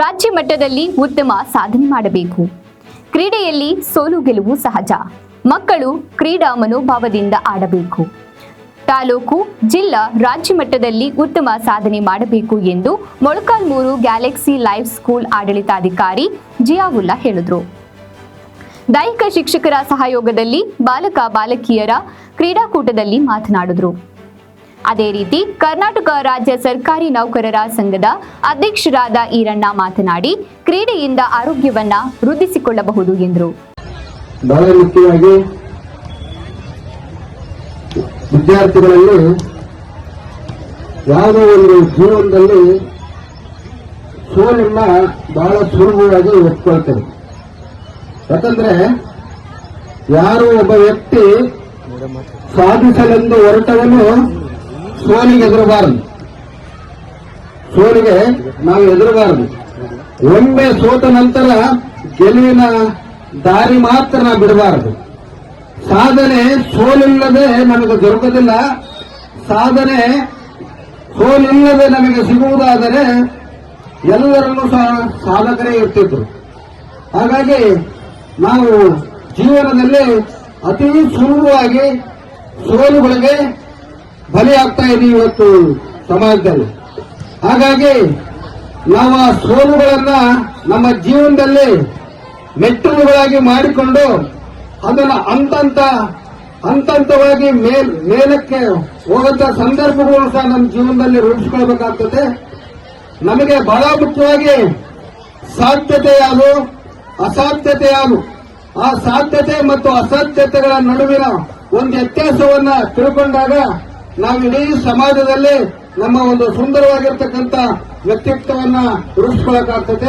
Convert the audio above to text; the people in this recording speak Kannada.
ರಾಜ್ಯ ಮಟ್ಟದಲ್ಲಿ ಉತ್ತಮ ಸಾಧನೆ ಮಾಡಬೇಕು. ಕ್ರೀಡೆಯಲ್ಲಿ ಸೋಲು ಗೆಲುವು ಸಹಜ. ಮಕ್ಕಳು ಕ್ರೀಡಾ ಮನೋಭಾವದಿಂದ ಆಡಬೇಕು. ತಾಲೂಕು, ಜಿಲ್ಲಾ ರಾಜ್ಯ ಮಟ್ಟದಲ್ಲಿ ಉತ್ತಮ ಸಾಧನೆ ಮಾಡಬೇಕು ಎಂದು ಮೊಳಕಾಲ್ಮೂರು ಗ್ಯಾಲಕ್ಸಿ ಲೈಫ್ ಸ್ಕೂಲ್ ಆಡಳಿತಾಧಿಕಾರಿ ಜಿಯಾವುಲ್ಲಾ ಹೇಳಿದರು. ದೈಹಿಕ ಶಿಕ್ಷಕರ ಸಹಯೋಗದಲ್ಲಿ ಬಾಲಕ, ಬಾಲಕಿಯರ ಕ್ರೀಡಾಕೂಟದಲ್ಲಿ ಮಾತನಾಡಿದರು. ಅದೇ ರೀತಿ ಕರ್ನಾಟಕ ರಾಜ್ಯ ಸರ್ಕಾರಿ ನೌಕರರ ಸಂಘದ ಅಧ್ಯಕ್ಷರಾದ ಈರಣ್ಣ ಮಾತನಾಡಿ, ಕ್ರೀಡೆಯಿಂದ ಆರೋಗ್ಯವನ್ನ ವೃದ್ಧಿಸಿಕೊಳ್ಳಬಹುದು ಎಂದರು. ಬಹಳ ವಿದ್ಯಾರ್ಥಿಗಳಲ್ಲಿ ಯಾವುದೇ ಒಂದು ಜೀವನದಲ್ಲಿ ಸೋಲನ್ನ ಬಹಳ ಸುಲಭವಾಗಿ ಒಪ್ಕೊಳ್ತಾರೆ ಯಾಕಂದ್ರೆ ಯಾರು ಒಬ್ಬ ವ್ಯಕ್ತಿ ಸಾಧಿಸಲೆಂದು ಹೊರಟವನು ಸೋಲಿಗೆ ಎದುರಬಾರದು. ಸೋಲಿಗೆ ನಾವು ಎದುರಬಾರದು. ಒಮ್ಮೆ ಸೋತ ನಂತರ ಗೆಲುವಿನ ದಾರಿ ಮಾತ್ರ ನಾವು ಬಿಡಬಾರದು. ಸಾಧನೆ ಸೋಲಿಲ್ಲದೆ ನಮಗೆ ದೊರಕೋದಿಲ್ಲ. ಸಾಧನೆ ಸೋಲಿಲ್ಲದೆ ನಮಗೆ ಸಿಗುವುದಾದರೆ ಎಲ್ಲರಲ್ಲೂ ಸಹ ಸಾಧಕರೇ ಇರ್ತಿದ್ರು. ಹಾಗಾಗಿ ನಾವು ಜೀವನದಲ್ಲಿ ಅತಿ ಸುಲಭವಾಗಿ ಸೋಲುಗಳಿಗೆ ಬಲಿಯಾಗ್ತಾ ಇದೆ ಇವತ್ತು ಸಮಾಜದಲ್ಲಿ. ಹಾಗಾಗಿ ನಾವು ಆ ಸೋಲುಗಳನ್ನ ನಮ್ಮ ಜೀವನದಲ್ಲಿ ಮೆಟ್ಟಲುಗಳಾಗಿ ಮಾಡಿಕೊಂಡು ಅದನ್ನು ಅಂತಂತ ಹಂತಂತವಾಗಿ ಮೇಲ್, ಮೇಲಕ್ಕೆ ಹೋಗಂತ ಸಂದರ್ಭಗಳು ಸಹ ನಮ್ಮ ಜೀವನದಲ್ಲಿ ರೂಪಿಸಿಕೊಳ್ಬೇಕಾಗ್ತದೆ ನಮಗೆ ಬಹಳ ಮುಖ್ಯವಾಗಿ ಸಾಧ್ಯತೆ ಯಾವುದು ಅಸಾಧ್ಯತೆ ಯಾವುದು ಆ ಸಾಧ್ಯತೆ ಮತ್ತು ಅಸಾಧ್ಯತೆಗಳ ನಡುವಿನ ಒಂದು ವ್ಯತ್ಯಾಸವನ್ನ ತಿಳ್ಕೊಂಡಾಗ ನಾವು ಇಡೀ ಸಮಾಜದಲ್ಲಿ ನಮ್ಮ ಒಂದು ಸುಂದರವಾಗಿರ್ತಕ್ಕಂಥ ವ್ಯಕ್ತಿತ್ವವನ್ನ ರೂಪಿಸ್ಕೊಳ್ಳಕ್ಕಾಗ್ತದೆ